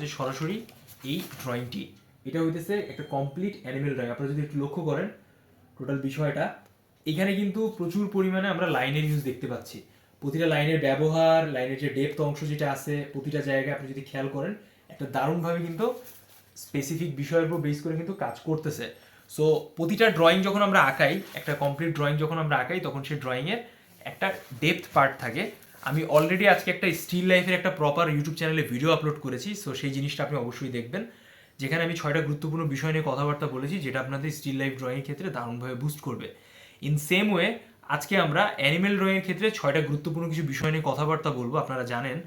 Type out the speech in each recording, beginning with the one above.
যে সরাসরি এই ড্রয়িংটি এটা হইতেছে একটা কমপ্লিট অ্যানিমেল ড্রয়িং আপনারা যদি একটু লক্ষ্য করেন টোটাল বিষয়টা, এখানে কিন্তু প্রচুর পরিমাণে আমরা লাইনের ইউজ দেখতে পাচ্ছি। প্রতিটা লাইনের ব্যবহার, লাইনের যে ডেপথ অংশ যেটা আছে, প্রতিটা জায়গায় আপনি যদি খেয়াল করেন, একটা দারুণভাবে কিন্তু স্পেসিফিক বিষয়ের উপর বেস করে কিন্তু কাজ করতেছে। সো প্রতিটা ড্রয়িং যখন আমরা আঁকাই, একটা কমপ্লিট ড্রয়িং যখন আমরা আঁকাই, তখন সেই ড্রয়িংয়ের একটা ডেপথ পার্ট থাকে। আমি অলরেডি আজকে একটা স্টিল লাইফের একটা প্রপার ইউটিউব চ্যানেলে ভিডিও আপলোড করেছি সো সেই জিনিসটা আপনি অবশ্যই দেখবেন। যেখানে আমি ছয়টা গুরুত্বপূর্ণ বিষয় নিয়ে কথাবার্তা বলেছি, যেটা আপনাদের স্টিল লাইফ ড্রয়িংয়ের ক্ষেত্রে দারুণভাবে বুস্ট করবে। ইন সেম ওয়ে আজকে আমরা অ্যানিমেল ড্রয়িংয়ের ক্ষেত্রে ছয়টা গুরুত্বপূর্ণ কিছু বিষয় নিয়ে কথাবার্তা বলব। আপনারা জানেন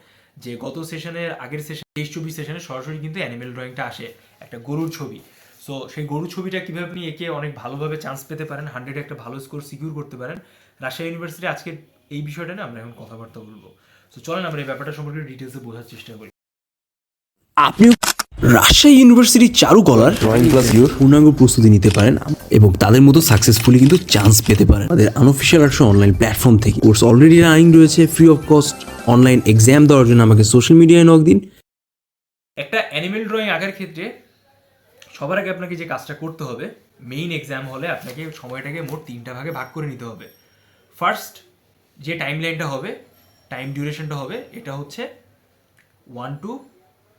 যে গত সেশনের আগের সেশন তেইশ চব্বিশ সেশনে সরাসরি কিন্তু অ্যানিমেল ড্রয়িংটা আসে, একটা গরুর ছবি। সো সেই গরুর ছবিটা কীভাবে আপনি একে অনেক ভালোভাবে চান্স পেতে পারেন হান্ড্রেড একটা ভালো স্কোর সিকিউর করতে পারেন, রাজশাহী ইউনিভার্সিটি আজকে এই বিষয়টা নিয়ে আমরা এখন কথাবার্তা বলব। সো চলেন আমরা এই ব্যাপারটা সম্পর্কে ডিটেলসে বোঝার চেষ্টা করি। আপনি রাজশাহী ইউনিভার্সিটির চারুকলার ড্রয়িং ক্লাস ইউর পূর্ণাঙ্গ প্রস্তুতি নিতে পারেন এবং তাদের মতো সাকসেসফুলি কিন্তু চান্স পেতে পারেন। আমাদের আনঅফিসিয়াল আর্টস অনলাইন প্ল্যাটফর্ম থেকে। কোর্স অলরেডি রানিং রয়েছে free of cost online exam দেওয়ার জন্য আমাকে সোশ্যাল মিডিয়ায় নক দিন। একটা অ্যানিমেল ড্রয়িং আঁকার ক্ষেত্রে সবার আগে আপনাকে যে কাজটা করতে হবে মেইন এক্সাম হলে আপনাকে সময়টাকে মোট তিনটা ভাগে ভাগ করে নিতে হবে। ফার্স্ট যে টাইম লাইনটা হবে টাইম ডিউরেশনটা হবে, এটা হচ্ছে ওয়ান টু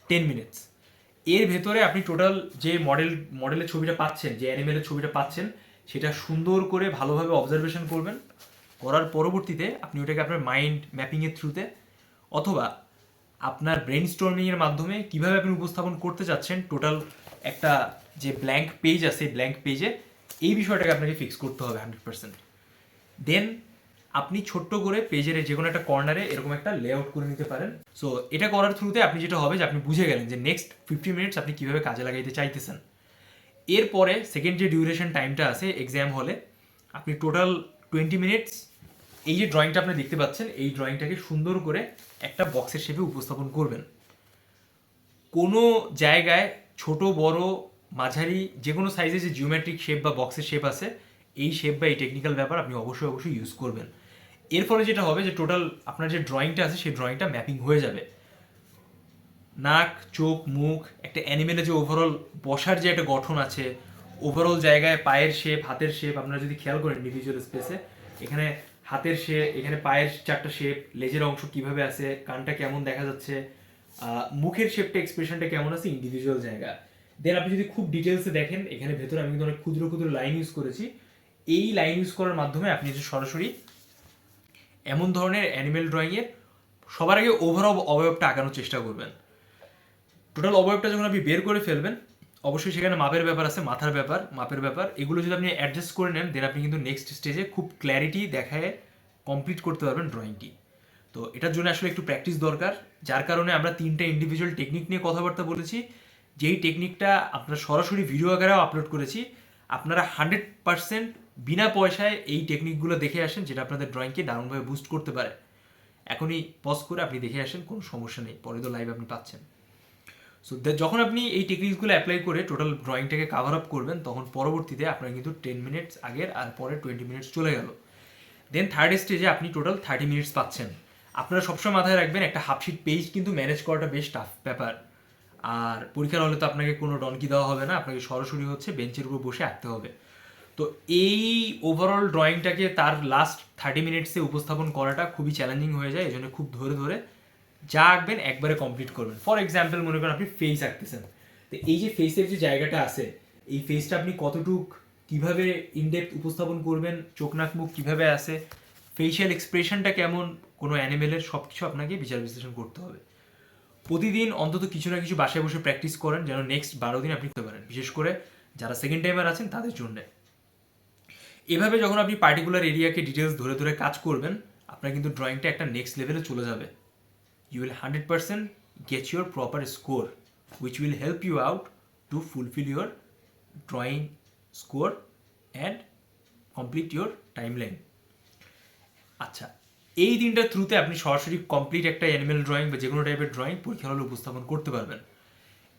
টেন মিনিটস এর ভেতরে আপনি টোটাল যে মডেল মডেলের ছবিটা পাচ্ছেন, যে অ্যানিমেলের ছবিটা পাচ্ছেন, সেটা সুন্দর করে ভালোভাবে অবজারভেশন করবেন। করার পরবর্তীতে আপনি ওটাকে আপনার মাইন্ড ম্যাপিংয়ের থ্রুতে অথবা আপনার ব্রেন স্টর্মিংয়ের মাধ্যমে কীভাবে আপনি উপস্থাপন করতে চাচ্ছেন টোটাল একটা যে ব্ল্যাঙ্ক পেজ আছে ব্ল্যাঙ্ক পেজে এই বিষয়টাকে আপনাকে ফিক্স করতে হবে হান্ড্রেড পার্সেন্ট দেন আপনি ছোট্ট করে পেজের যে কোনো একটা কর্নারে এরকম একটা লেআউট করে নিতে পারেন। সো এটা করার থ্রুতে আপনি যেটা হবে যে আপনি বুঝে গেলেন যে নেক্সট ফিফটি মিনিটস আপনি কীভাবে কাজে লাগাইতে চাইতেছেন। এরপরে সেকেন্ড যে ডিউরেশন টাইমটা আছে এক্সাম হলে আপনি টোটাল টোয়েন্টি মিনিটস এই যে ড্রয়িংটা আপনি দেখতে পাচ্ছেন, এই ড্রয়িংটাকে সুন্দর করে একটা বক্সের শেপে উপস্থাপন করবেন। কোনো জায়গায় ছোট, বড়, মাঝারি যে কোনো সাইজে যে জিওমেট্রিক শেপ বা বক্সের শেপ আছে, এই শেপ বা এই টেকনিক্যাল ব্যাপার আপনি অবশ্যই অবশ্যই ইউজ করবেন। এর ফলে যেটা হবে যে টোটাল আপনার যে ড্রয়িংটা আছে, সেই ড্রয়িংটা ম্যাপিং হয়ে যাবে। নাক, চোখ, মুখ, একটা অ্যানিমেলের যে ওভারঅল বসার যে একটা গঠন আছে ওভারঅল জায়গায় পায়ের শেপ হাতের শেপ আপনারা যদি খেয়াল করেন ইন্ডিভিজুয়াল স্পেসে এখানে হাতের শেপ এখানে পায়ের চারটা শেপ লেজের অংশ কীভাবে আছে, কানটা কেমন দেখা যাচ্ছে মুখের শেপটা এক্সপ্রেশনটা কেমন আছে ইন্ডিভিজুয়াল জায়গা। দেন আপনি যদি খুব ডিটেলসে দেখেন, এখানে ভেতরে আমি কিন্তু অনেক ক্ষুদ্র ক্ষুদ্র লাইন ইউজ করেছি। এই লাইন ইউজ করার মাধ্যমে আপনি যে সরাসরি এমন ধরনের অ্যানিমেল ড্রয়িংয়ের সবার আগে ওভারঅল অবয়বটা আঁকানোর চেষ্টা করবেন। টোটাল অবয়বটা যখন আপনি বের করে ফেলবেন, অবশ্যই সেখানে মাপের ব্যাপার আছে, মাথার ব্যাপার, মাপের ব্যাপার। এগুলো যদি আপনি অ্যাডজাস্ট করে নেন দেন আপনি কিন্তু নেক্সট স্টেজে খুব ক্ল্যারিটি দেখায় কমপ্লিট করতে পারবেন ড্রয়িংটি তো এটার জন্য আসলে একটু প্র্যাকটিস দরকার, যার কারণে আমরা তিনটা ইন্ডিভিজুয়াল টেকনিক নিয়ে কথাবার্তা বলেছি। যেই টেকনিকটা আপনার সরাসরি ভিডিও আকারেও আপলোড করেছি, আপনারা হান্ড্রেড পার্সেন্ট বিনা পয়সায় এই টেকনিকগুলো দেখে আসেন, যেটা আপনাদের ড্রয়িংকে দারুণভাবে বুস্ট করতে পারে। এখনই পজ করে আপনি দেখে আসেন, কোনো সমস্যা নেই। পরে তো লাইভ আপনি পাচ্ছেন। সো যখন আপনি এই টেকনিকসগুলো অ্যাপ্লাই করে টোটাল ড্রয়িংটাকে কাভার আপ করবেন, তখন পরবর্তীতে আপনার কিন্তু টেন মিনিটস আগের আর পরে টোয়েন্টি মিনিটস চলে গেল। দেন থার্ড স্টেজে আপনি টোটাল থার্টি মিনিটস পাচ্ছেন। আপনারা সবসময় মাথায় রাখবেন, একটা হাফশিট পেজ কিন্তু ম্যানেজ করাটা বেশ টাফ ব্যাপার। আর পরীক্ষার হলে তো আপনাকে কোনো ডনকি দেওয়া হবে না, আপনাকে সরাসরি হচ্ছে বেঞ্চের উপর বসে আঁকতে হবে। তো এই ওভারঅল ড্রয়িংটাকে তার লাস্ট থার্টি মিনিটসে উপস্থাপন করাটা খুবই চ্যালেঞ্জিং হয়ে যায় এই খুব ধরে ধরে যা আঁকবেন একবারে কমপ্লিট করবেন। ফর এক্সাম্পল মনে করেন আপনি ফেস আঁকতেছেন। তো এই যে ফেসের যে জায়গাটা আছে, এই ফেসটা আপনি কতটুক কীভাবে ইনডেপথ উপস্থাপন করবেন, চোখ নাক মুখ কীভাবে আসে ফেশিয়াল এক্সপ্রেশনটা কেমন, কোনো অ্যানিমেলের সব কিছু আপনাকে বিচার বিশ্লেষণ করতে হবে। প্রতিদিন অন্তত কিছু না কিছু বাসায় বসে প্র্যাকটিস করেন, যেন নেক্সট বারো দিন আপনি করতে পারেন। বিশেষ করে যারা সেকেন্ড টাইমার আছেন, তাদের জন্য। এভাবে যখন আপনি পার্টিকুলার এরিয়াকে ডিটেলস ধরে ধরে কাজ করবেন, আপনার কিন্তু ড্রয়িংটা একটা নেক্সট লেভেলে চলে যাবে। You will 100% get your proper score, which will help you out to fulfill your drawing score and complete your timeline. আচ্ছা এই দিনটার থ্রুতে আপনি সরাসরি কমপ্লিট একটা অ্যানিমেল ড্রয়িং বা যে কোনো টাইপের ড্রয়িং পরীক্ষা হলে উপস্থাপন করতে পারবেন।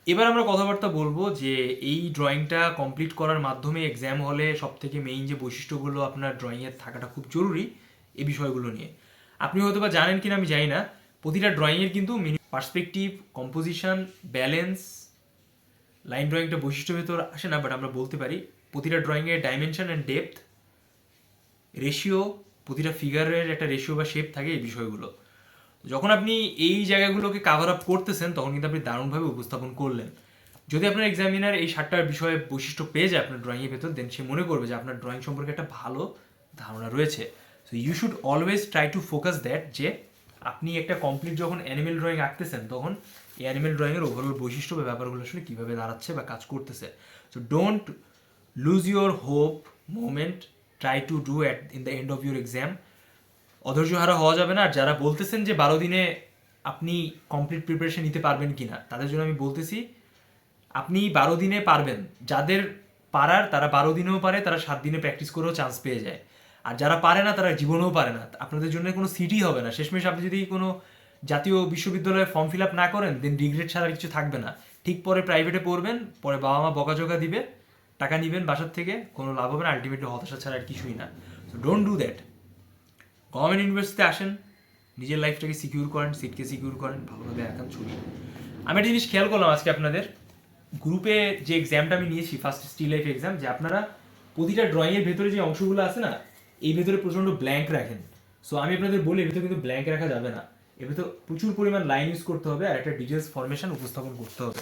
এবার আমরা কথাবার্তা বলব যে এই ড্রয়িংটা কমপ্লিট করার মাধ্যমে এক্সাম হলে সব থেকে মেইন যে বৈশিষ্ট্যগুলো আপনার ড্রয়িংয়ের থাকাটা খুব জরুরি এই বিষয়গুলো নিয়ে। আপনি হয়তো বা জানেন কিনা আমি জানি না, প্রতিটা ড্রয়িংয়ের কিন্তু পার্সপেক্টিভ কম্পোজিশন ব্যালেন্স লাইন ড্রয়িংটা বৈশিষ্ট্য ভেতর আসে না বাট আমরা বলতে পারি প্রতিটা ড্রয়িংয়ের ডাইমেনশন অ্যান্ড ডেপথ রেশিও প্রতিটা ফিগারের একটা রেশিও বা শেপ থাকে এই বিষয়গুলো। যখন আপনি এই জায়গাগুলোকে কাভার আপ করতেছেন, তখন কিন্তু আপনি দারুণভাবে উপস্থাপন করলেন। যদি আপনার এক্সামিনার এই সাতটার বিষয়ে বৈশিষ্ট্য পেয়ে যায় আপনার ড্রয়িংয়ের ভেতর দেন সে মনে করবে যে আপনার ড্রয়িং সম্পর্কে একটা ভালো ধারণা রয়েছে। So you should always try to focus that যে আপনি একটা কমপ্লিট যখন অ্যানিমেল ড্রয়িং আঁকতেছেন, তখন এই অ্যানিমেল ড্রয়িংয়ের ওভারঅল বৈশিষ্ট্য বা ব্যাপারগুলো আসলে কীভাবে দাঁড়াচ্ছে বা কাজ করতেছে। So don't lose your hope moment try to do at in the end of your exam অধৈর্য হারা হওয়া যাবে না। আর যারা বলতেছেন যে বারো দিনে আপনি কমপ্লিট প্রিপারেশন নিতে পারবেন কি না তাদের জন্য আমি বলতেছি, আপনি বারো দিনে পারবেন। যাদের পারার, তারা বারো দিনেও পারে, তারা সাত দিনে প্র্যাকটিস করেও চান্স পেয়ে যায়। আর যারা পারে না, তারা জীবনেও পারে না। আপনাদের জন্য কোনো সিটি হবে না। শেষমেশ আপনি যদি কোনো জাতীয় বিশ্ববিদ্যালয়ে ফর্ম ফিল আপ না করেন দেন রিগ্রেট ছাড়া কিছু থাকবে না। ঠিক পরে প্রাইভেটে পড়বেন, পরে বাবা মা বকাঝকা দিবে, টাকা নিবেন বাসার থেকে, কোনো লাভ হবে না আলটিমেটলি হতাশা ছাড়া আর কিছুই না। So don't do that government ইউনিভার্সিটিতে আসেন, নিজের লাইফটাকে সিকিউর করেন সিটকে সিকিউর করেন ভালোভাবে একান ছবি আমি একটা জিনিস খেয়াল করলাম আজকে আপনাদের। গ্রুপে যে এক্সামটা আমি নিয়েছি ফার্স্ট স্টিল লাইফ এক্সাম যে আপনারা প্রতিটা ড্রয়িংয়ের ভেতরে যে অংশগুলো আছে না, এই ভেতরে প্রচণ্ড ব্ল্যাঙ্ক রাখেন। সো আমি আপনাদের বলি, এর ভেতরে কিন্তু ব্ল্যাঙ্ক রাখা যাবে না। এর ভেতর প্রচুর পরিমাণ লাইন ইউজ করতে হবে আর একটা ডিটেলস ফরমেশন উপস্থাপন করতে হবে।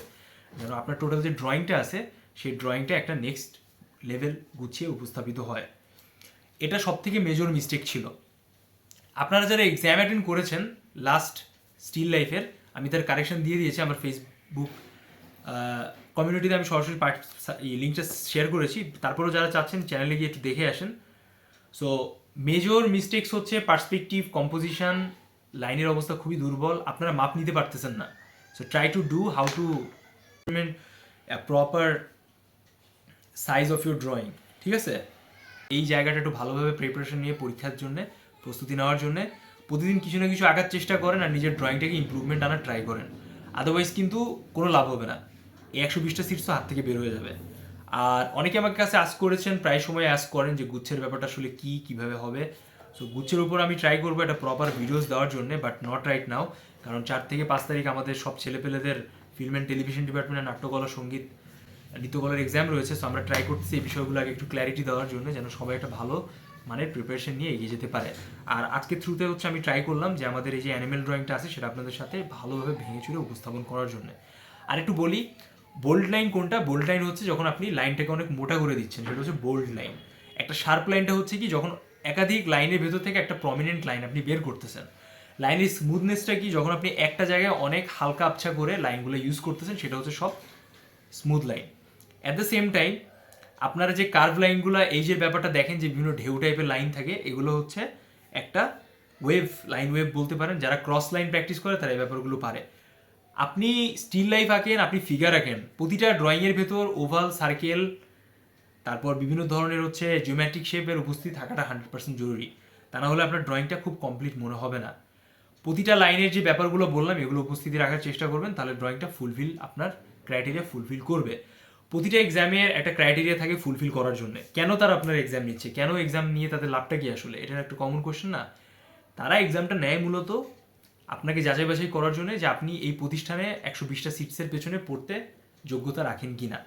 যেন আপনার টোটাল যে ড্রয়িংটা আছে, সেই ড্রয়িংটা একটা নেক্সট লেভেল গুছিয়ে উপস্থাপিত হয়। এটা সব থেকে মেজর মিস্টেক ছিল। আপনারা যারা এক্সাম অ্যাটেন্ড করেছেন লাস্ট স্টিল লাইফের আমি তার কারেকশন দিয়ে দিয়েছি আমার ফেসবুক কমিউনিটিতে আমি সরাসরি পার্ট লিঙ্কটা শেয়ার করেছি। তারপরেও যারা চাচ্ছেন চ্যানেলে গিয়ে একটু দেখে আসেন। সো মেজর মিস্টেক্স হচ্ছে পার্সপেক্টিভ কম্পোজিশন লাইনের অবস্থা খুবই দুর্বল, আপনারা মাপ নিতে পারতেছেন না। So try to do how to proper size of your drawing ঠিক আছে? এই জায়গাটা একটু ভালোভাবে প্রিপারেশন নিয়ে পরীক্ষার জন্য প্রস্তুতি নেওয়ার জন্য প্রতিদিন কিছু না কিছু আঁকার চেষ্টা করেন আর নিজের ড্রয়িংটাকে ইমপ্রুভমেন্ট আনার ট্রাই করেন। আদারওয়াইজ কিন্তু কোনো লাভ হবে না। এই একশো বিশটা সিটস হাত থেকে বের হয়ে যাবে। আর অনেকে আমার কাছে আস করেছেন, প্রায় সময় আস করেন যে গুচ্ছের ব্যাপারটা আসলে কি, কীভাবে হবে? সো গুচ্ছের উপর আমি ট্রাই করব একটা প্রপার ভিডিওস দেওয়ার জন্য বাট নট রাইট নাও কারণ চার থেকে পাঁচ তারিখ আমাদের সব ছেলেপেলেদের ফিল্ম অ্যান্ড টেলিভিশন ডিপার্টমেন্টের নাট্যকলা, সংগীত, নৃত্যকলার এক্সাম রয়েছে। সো আমরা ট্রাই করতেছি এই বিষয়গুলো আগে একটু ক্ল্যারিটি দেওয়ার জন্য, যেন সবাই একটা ভালো মানে প্রিপারেশন নিয়ে এগিয়ে যেতে পারে। আর আজকে থ্রুতে হচ্ছে আমি ট্রাই করলাম যে আমাদের এই যে অ্যানিমেল ড্রয়িংটা আছে, সেটা আপনাদের সাথে ভালোভাবে ভেঙে চুরে উপস্থাপন করার জন্য। আর একটু বলি বোল্ড লাইন কোনটা? বোল্ড লাইন হচ্ছে যখন আপনি লাইনটাকে অনেক মোটা করে দিচ্ছেন, সেটা হচ্ছে বোল্ড লাইন একটা শার্প লাইনটা হচ্ছে কি, যখন একাধিক লাইনের ভেতর থেকে একটা প্রমিনেন্ট লাইন আপনি বের করতেছেন। লাইনের স্মুথনেসটা কি, যখন আপনি একটা জায়গায় অনেক হালকা আবছা করে লাইনগুলো ইউজ করতেছেন, সেটা হচ্ছে সব smooth line at the same time আপনারা যে কার্ভ লাইনগুলো এই যে ব্যাপারটা দেখেন যে বিভিন্ন ঢেউ টাইপের লাইন থাকে, এগুলো হচ্ছে একটা ওয়েভ লাইন ওয়েভ বলতে পারেন। যারা ক্রস লাইন প্র্যাকটিস করে, তারা এই ব্যাপারগুলো পারে। আপনি স্টিল লাইফ আঁকেন, আপনি ফিগার আঁকেন, প্রতিটা ড্রয়িংয়ের ভেতর ওভাল সার্কেল তারপর বিভিন্ন ধরনের হচ্ছে জিওম্যাট্রিক শেপের উপস্থিত থাকাটা হান্ড্রেড পার্সেন্ট জরুরি। তা না হলে আপনার ড্রয়িংটা খুব কমপ্লিট মনে হবে না। প্রতিটা লাইনের যে ব্যাপারগুলো বললাম, এগুলো উপস্থিতি রাখার চেষ্টা করবেন, তাহলে ড্রয়িংটা ফুলফিল আপনার ক্রাইটেরিয়া ফুলফিল করবে। প্রতিটা এক্সামের একটা ক্রাইটেরিয়া থাকে ফুলফিল করার জন্য। কেন তারা আপনার এক্সাম নিচ্ছে? কেন এক্সাম নিয়ে তাদের লাভটা কি আসলে? এটা একটা কমন কোশ্চেন না? তারা এক্সামটা নেয় মূলত আপনাকে যাচাই বাছাই করার জন্য যে আপনি এই প্রতিষ্ঠানে একশো বিশটা সিটসের পেছনে পড়তে যোগ্যতা রাখেন কিনা।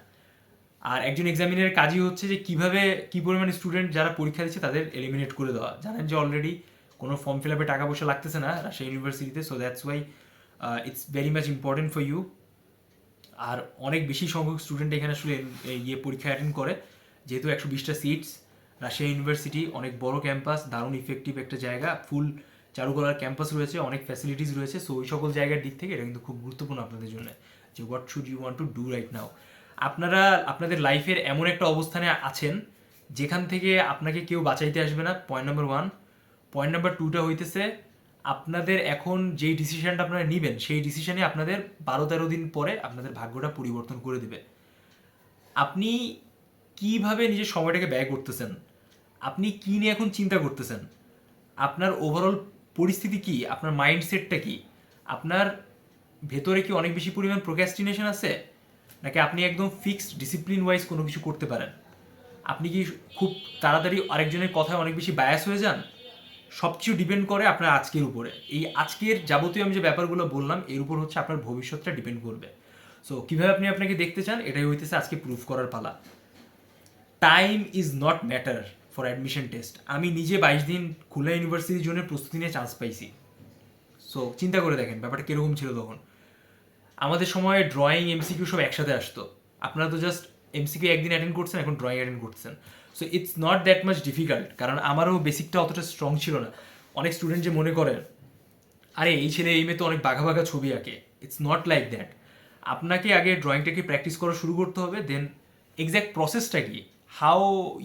আর একজন এক্সামিনের কাজই হচ্ছে যে কীভাবে, কি পরিমাণে স্টুডেন্ট যারা পরীক্ষা দিচ্ছে তাদের এলিমিনেট করে দেওয়া। জানেন যে অলরেডি কোনো ফর্ম ফিল আপে টাকা পয়সা লাগতেছে না, রাজশাহী ইউনিভার্সিটিতে so that's why it's very much important for you আর অনেক বেশি সংখ্যক স্টুডেন্ট এখানে আসলে ইয়ে পরীক্ষা অ্যাটেন্ড করে। যেহেতু একশো বিশটা সিটস রাশিয়া ইউনিভার্সিটি অনেক বড় ক্যাম্পাস দারুণ ইফেক্টিভ একটা জায়গা ফুল চারুকলার ক্যাম্পাস রয়েছে, অনেক ফ্যাসিলিটিস রয়েছে। সো ওই সকল জায়গার দিক থেকে এটা কিন্তু খুব গুরুত্বপূর্ণ আপনাদের জন্য। যে what should you want to do right now আপনারা, আপনাদের লাইফের এমন একটা অবস্থানে আছেন, যেখান থেকে আপনাকে কেউ বাঁচাইতে আসবে না। Point number one point number টুটা হইতেছে আপনাদের এখন যেই ডিসিশনটা আপনারা নেবেন, সেই ডিসিশনে আপনাদের বারো তেরো দিন পরে আপনাদের ভাগ্যটা পরিবর্তন করে দেবে। আপনি কীভাবে নিজের সময়টাকে ব্যয় করতেছেন? আপনি কি নিয়ে এখন চিন্তা করতেছেন? আপনার ওভারঅল পরিস্থিতি কি? আপনার মাইন্ডসেটটা কি? আপনার ভেতরে কি অনেক বেশি পরিমাণ প্রোক্যাস্টিনেশন আছে? নাকি আপনি একদম ফিক্সড ডিসিপ্লিন ওয়াইজ কোনো কিছু করতে পারেন? আপনি কি খুব তাড়াতাড়ি আরেকজনের কথায় অনেক বেশি বায়াস হয়ে যান? সব কিছু ডিপেন্ড করে আপনার আজকের উপরে। এই আজকের যাবতীয় আমি যে ব্যাপারগুলো বললাম, এর উপর হচ্ছে আপনার ভবিষ্যৎটা ডিপেন্ড করবে। সো কীভাবে আপনি আপনাকে দেখতে চান, এটাই হইতেছে আজকে প্রুফ করার পালা। Time is not matter for admission test আমি নিজে বাইশ দিন খুলনা ইউনিভার্সিটির জন্য প্রস্তুতি নিয়ে চান্স পাইছি। সো চিন্তা করে দেখেন, ব্যাপারটা কীরকম ছিল তখন। আমাদের সময় ড্রয়িং এমসিকিউ সব একসাথে আসতো। আপনারা তো জাস্ট এমসিকিউ একদিন অ্যাটেন্ড করছেন, এখন ড্রয়িং অ্যাটেন্ড করছেন। So it's not that much difficult কারণ আমারও বেসিকটা অতটা স্ট্রং ছিল না। অনেক স্টুডেন্ট যে মনে করে, আরে, এই ছেলে এই মেয়ে তো অনেক বাঘা বাঘা ছবি আঁকে। ইটস নট লাইক দ্যাট আপনাকে আগে ড্রয়িংটাকে প্র্যাকটিস করা শুরু করতে হবে দেন এক্স্যাক্ট প্রসেসটা কি? How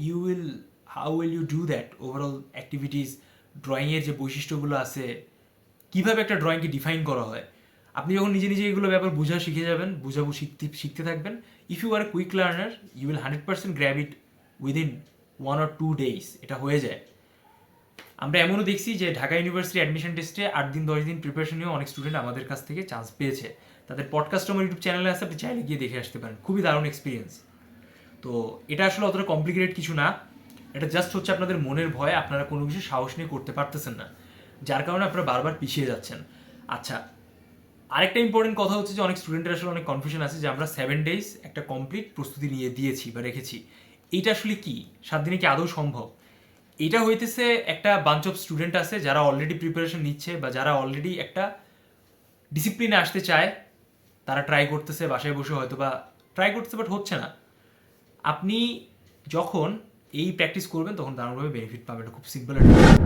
you will how will you do that overall activities ড্রয়িংয়ের যে বৈশিষ্ট্যগুলো আছে, কীভাবে একটা ড্রয়িংকে ডিফাইন করা হয়? আপনি যখন নিজে নিজে এগুলো ব্যাপার বোঝা শিখে যাবেন, বোঝাবো, শিখতে শিখতে থাকবেন। If you are quick learner you will hundred percent grab it within one or two days এটা হয়ে যায়। আমরা এমনও দেখছি যে ঢাকা ইউনিভার্সিটি অ্যাডমিশন টেস্টে আট দিন, দশ দিন প্রিপারেশন নিয়েও অনেক স্টুডেন্ট আমাদের কাছ থেকে চান্স পেয়েছে। তাদের পডকাস্ট আমার ইউটিউব চ্যানেলে আছে, আপনি চাইলে গিয়ে দেখে আসতে পারেন। খুবই দারুণ এক্সপিরিয়েন্স তো এটা আসলে অতটা কমপ্লিকেটেড কিছু না। এটা জাস্ট হচ্ছে আপনাদের মনের ভয়, আপনারা কোনো কিছু সাহস নিয়ে করতে পারতেছেন না। যার কারণে আপনারা বারবার পিছিয়ে যাচ্ছেন। আচ্ছা আরেকটা ইম্পর্টেন্ট কথা হচ্ছে যে অনেক স্টুডেন্টের আসলে অনেক কনফিউশন আছে যে আমরা সেভেন ডেজ একটা কমপ্লিট প্রস্তুতি নিয়ে দিয়েছি বা রেখেছি। এইটা আসলে কি? সাত দিনে কি আদৌ সম্ভব? এটা হইতেছে একটা বাঞ্চ অফ স্টুডেন্ট আছে যারা অলরেডি প্রিপারেশন নিচ্ছে বা যারা অলরেডি একটা ডিসিপ্লিনে আসতে চায়। তারা ট্রাই করতেছে, বাসায় বসে হয়তো বা ট্রাই করতেছে বাট হচ্ছে না। আপনি যখন এই প্র্যাকটিস করবেন, তখন দারুণভাবে বেনিফিট পাবেন। এটা খুব সিম্পল একটা